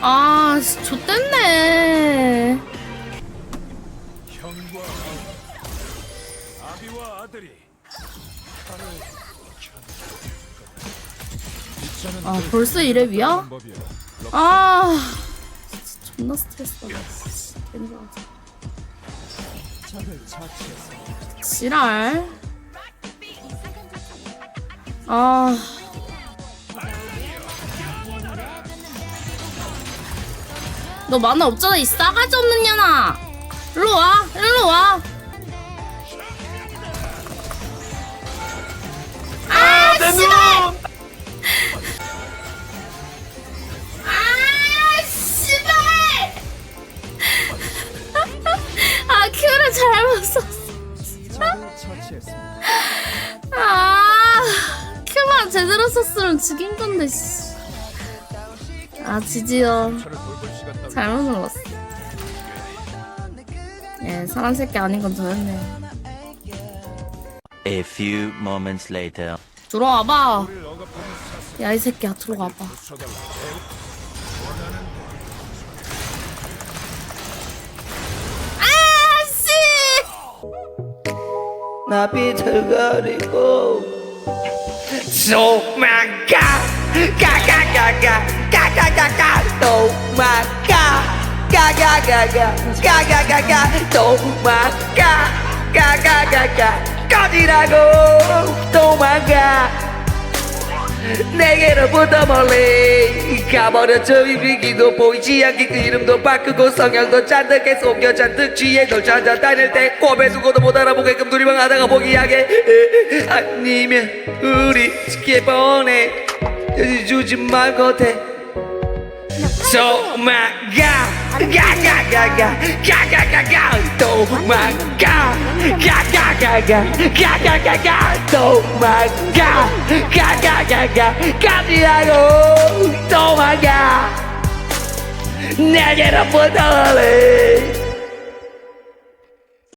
아, 씨, 좆됐네. 형과 아비와 아들이 아, 벌써 이래 위야? 아, 존나 스트레스 받아. 지랄. 아. 너 만화 없잖아, 이 싸가지 없는 년아! 일로 와, 일로 와! 아, 씨발! 아, 씨발! 아, 큐를 잘못 썼어. 처치했습니다. 아, 큐만 제대로 썼으면 죽인 건데, 씨. 아, 지지요. 잘못 눌렀어. 예, 사람 새끼 아닌 건 저였네. A few moments later. 들어와봐. 야, 이 새끼야, 들어와봐. 부숴달라. 아, 씨! 나 비틀거리고 도망가 가가가가 가가가가 도망가 가가가가 가가가가 도망가. 가가가가. 꺼지라고. 도망가. 내게로부터 멀리. 가버렸죠 이비기도 보이지 않게 그 이름도 바꾸고 성향도 잔뜩해 속여 잔뜩 취해 널 찾아 다닐 때 꼽에 두고도 못 알아보게끔 두리방 하다가 포기하게. 에, 아니면 우리 쉽게 보내. 주지 말고 돼 도망가 도망가 가가가가 가가가가 도망가 가가가가 가지라고 도망가 내게로부터 멀리